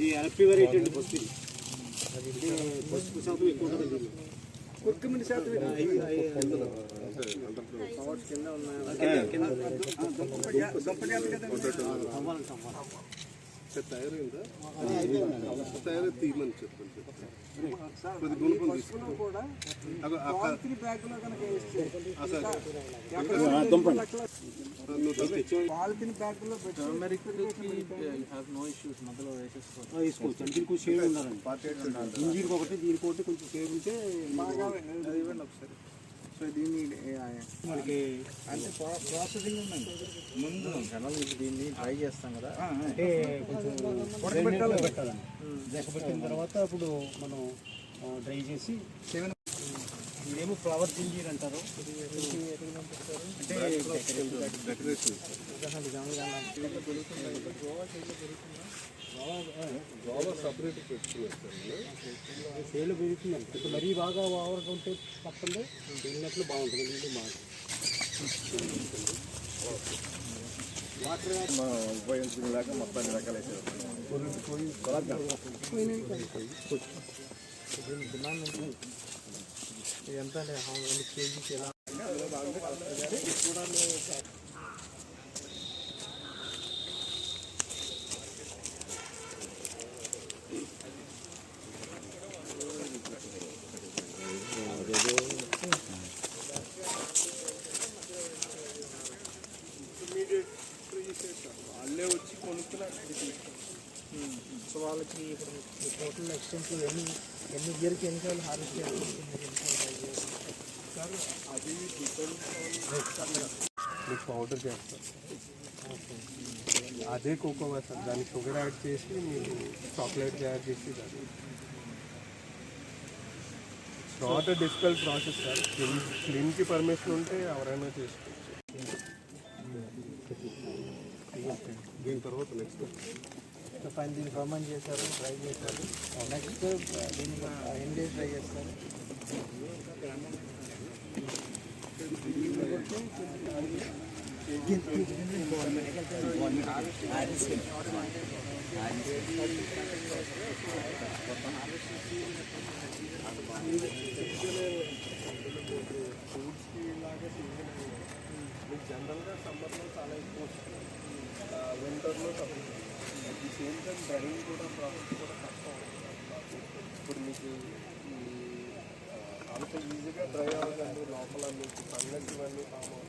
ఇది LP variety అండి పసుపు శాతం ఎక్కువ ఉంటుంది. కుర్కుమిడి శాతం కింద ఉన్నాయి. కింద ఉన్నాయి. అవ్వాలండి, అవ్వాలి. తయారు తీయమని చెప్పండి కొద్ది గుణపం సార్. దీనికి కొంచెం షేడ్ ఉంటే బాగా అది ఇవ్వండి ఒకసారి. సో దీన్ని మనకి అంటే ప్రా- ప్రాసెసింగ్ ఉందండి. ముందు జనాలు దీన్ని ట్రై చేస్తాం కదా. అంటే కొంచెం పెట్టాలండి పెట్టిన తర్వాత అప్పుడు మనం డ్రై చేసి సెవెన్ ఇదేమో ఫ్లవర్ జింజీర్ అంటారు. డెకరేషన్ గోవా సపరేట్ పెట్టుకున్నారు సేల్ పెరుగుతుందండి ఇప్పుడు మరీ బాగా ఓవర్ ఉంటే తప్పండి వెళ్ళినట్లు బాగుంటుంది నీళ్ళు బాగుంటుంది ఉపయోగించలేక మొత్తం రకాలు ఎంత అంటే కేజీస్ ఎలా వాళ్ళే సో వాళ్ళకి ఇప్పుడు టోటల్ ఎక్స్టెంట్లో ఎన్ని ఎన్ని ఇయర్కి ఎన్ని సార్లు హార్వెస్ట్ చేయాలి అది మీకు పౌడర్ చేస్తారు అదే కోకోవా సార్ దానికి షుగర్ యాడ్ చేసి మీకు చాక్లెట్ తయారు చేసి దాన్ని not difficult process sir clean క్లీన్కి permission ఉంటే ఎవరైనా చేసుకోవచ్చు దీని తర్వాత నెక్స్ట్ ఫైన్ దీన్ని కమెంట్ చేశారు ట్రై చేశారు నెక్స్ట్ దీన్ని ఎన్ని డేస్ ట్రై చేస్తారు ఇలాగే జనరల్గా సమ్మర్లో చాలా ఎక్కువ వస్తుంది వింటర్లో తగ్గుతుంది at the same time driving కూడా ప్రాసెస్ కూడా కష్టం ఇప్పుడు మీకు ఈ, అంత ఈజీగా డ్రై అవ్వదండి లోపల మీకు ఫంగస్ ఇవన్నీ ఫామ్